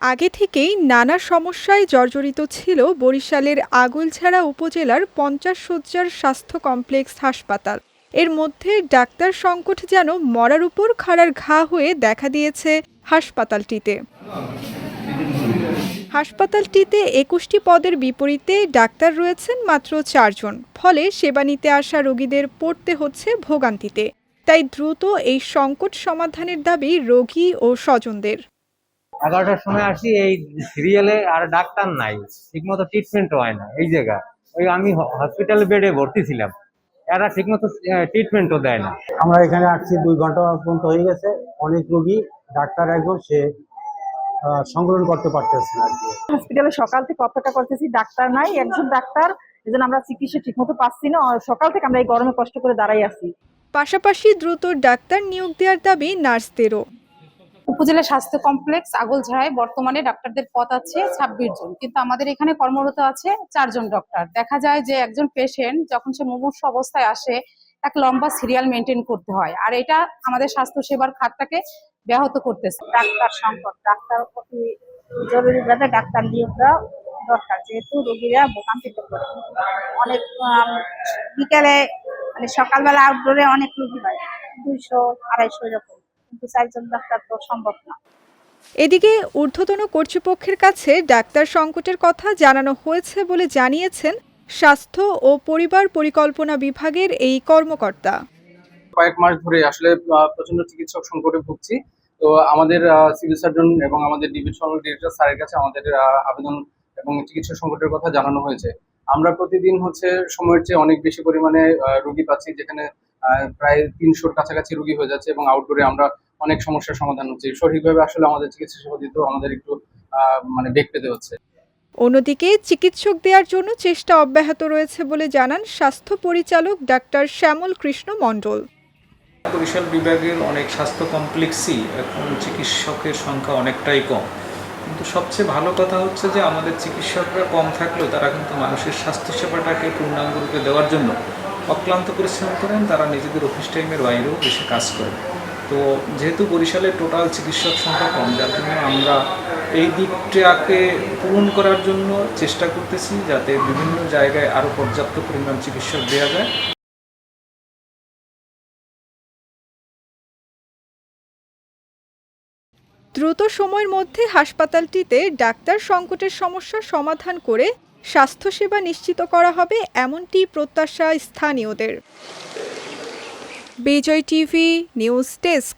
আগে থেকেই নানা সমস্যায় জর্জরিত ছিল বরিশালের আগৈলঝাড়া উপজেলার পঞ্চাশ শয্যার স্বাস্থ্য কমপ্লেক্স হাসপাতাল। এর মধ্যে ডাক্তার সংকট যেন মরার উপর খাড়ার ঘা হয়ে দেখা দিয়েছে হাসপাতালটিতে। হাসপাতালটিতে একুশটি পদের বিপরীতে ডাক্তার রয়েছেন মাত্র চারজন, ফলে সেবা নিতে আসা রোগীদের পড়তে হচ্ছে ভোগান্তিতে। তাই দ্রুত এই সংকট সমাধানের দাবি রোগী ও স্বজনদের। এগারোটার সময় আসি এই সিরিয়ালে আর ডাক্তার নাই ঠিকমতো ট্রিটমেন্টও হয় না এই জায়গা। ওই আমি হসপিটাল বেডে ভর্তি ছিলাম। এরা ঠিকমতো ট্রিটমেন্টও দেয় না। আমরা এখানে আসছি দুই ঘণ্টা পর্যন্ত হয়ে গেছে। অনেক রোগী ডাক্তার একজন সে আহ, সংগ্রহণ করতে পারতেছে না হসপিটালে সকাল থেকে অপেক্ষা করতেছি ডাক্তার নাই একজন ডাক্তার এজন্য আমরা চিকিৎসা ঠিকমতো পাচ্ছি না। আর সকাল থেকে আমরা এই গরমে কষ্ট করে দাঁড়াই আছি। পাশাপাশি দ্রুত ডাক্তার নিয়োগ দেওয়ার দাবি নার্সদেরও। উপজেলা স্বাস্থ্য কমপ্লেক্স আগলঝাড়ায় বর্তমানে ডাক্তারদের পদ আছে ছাব্বিশ জন। কিন্তু আমাদের এখানে কর্মরত আছে চারজন ডক্টর। দেখা যায় যে একজন পেশেন্ট যখন সে মুমূর্ষ অবস্থায় আসে এক লম্বা সিরিয়াল মেনটেন করতে হয়। আর এটা আমাদের স্বাস্থ্য সেবার খাতটাকে ব্যাহত করতেছে। ডাক্তার সংকট, ডাক্তার অতি জরুরিভাবে ডাক্তার নিয়োগ দরকার। যেহেতু রোগীরা ভোগান্তিতে পড়ে। অনেক বিকালে মানে সকালবেলা আউটডোরে অনেক রোগী হয়। দুইশো, আড়াইশো এরকম। কিন্তু চারজন ডাক্তার তো সম্ভব না। এদিকে ঊর্ধ্বতন কর্তৃপক্ষের কাছে ডাক্তার সংকটের কথা জানানো হয়েছে বলে জানিয়েছেন স্বাস্থ্য ও পরিবার পরিকল্পনা বিভাগের এই কর্মকর্তা। কয়েক মাস ধরে আসলে আহ, প্রচণ্ড চিকিৎসক সংকটে ভুগছি। তো আমাদের সিভিল সার্জন এবং আমাদের ডিভিশনাল ডিরেক্টর স্যারের কাছে আমাদের আহ, আবেদন এবং চিকিৎসা সংকটের কথা জানানো হয়েছে। আমরা প্রতিদিন হচ্ছে সময়ের চেয়ে অনেক বেশি পরিমাণে রোগী পাচ্ছি যেখানে প্রায় তিনশোর কাছাকাছি রুগী হয়ে যাচ্ছে এবং আউটডোরে আমরা অনেক সমস্যার সমাধান হচ্ছে। সঠিকভাবে আসলে আমাদের চিকিৎসা সেবা দিতেও আমাদের একটু আহ, মানে বেগ পেতে হচ্ছে। অন্যদিকে চিকিৎসক দেওয়ার জন্য চেষ্টা অব্যাহত রয়েছে বলে জানান স্বাস্থ্য পরিচালক ডাক্তার শ্যামল কৃষ্ণ মণ্ডল। বরিশাল বিভাগের অনেক স্বাস্থ্য কমপ্লেক্সই এখন চিকিৎসকের সংখ্যা অনেকটাই কম। কিন্তু সবচেয়ে ভালো কথা হচ্ছে যে আমাদের চিকিৎসকরা কম থাকলেও তারা কিন্তু মানুষের স্বাস্থ্যসেবাটাকে পূর্ণাঙ্গরূপে দেওয়ার জন্য অক্লান্ত পরিশ্রম করেন, তারা নিজেদের অফিস টাইমের বাইরেও বেশি কাজ করেন তো যেহেতু বরিশালে টোটাল চিকিৎসক সংখ্যা কম, যার জন্য আমরা এই দিকটাকে পূরণ করার জন্য চেষ্টা করতেছি যাতে বিভিন্ন জায়গায় আরও পর্যাপ্ত পরিমাণ চিকিৎসক দেওয়া যায়। দ্রুত সময়ের মধ্যে হাসপাতালটিতে ডাক্তার সংকটের সমাধান করে স্বাস্থ্যসেবা নিশ্চিত করা হবে এমনটি প্রত্যাশা স্থানীয়দের। Bijoy TV news desk.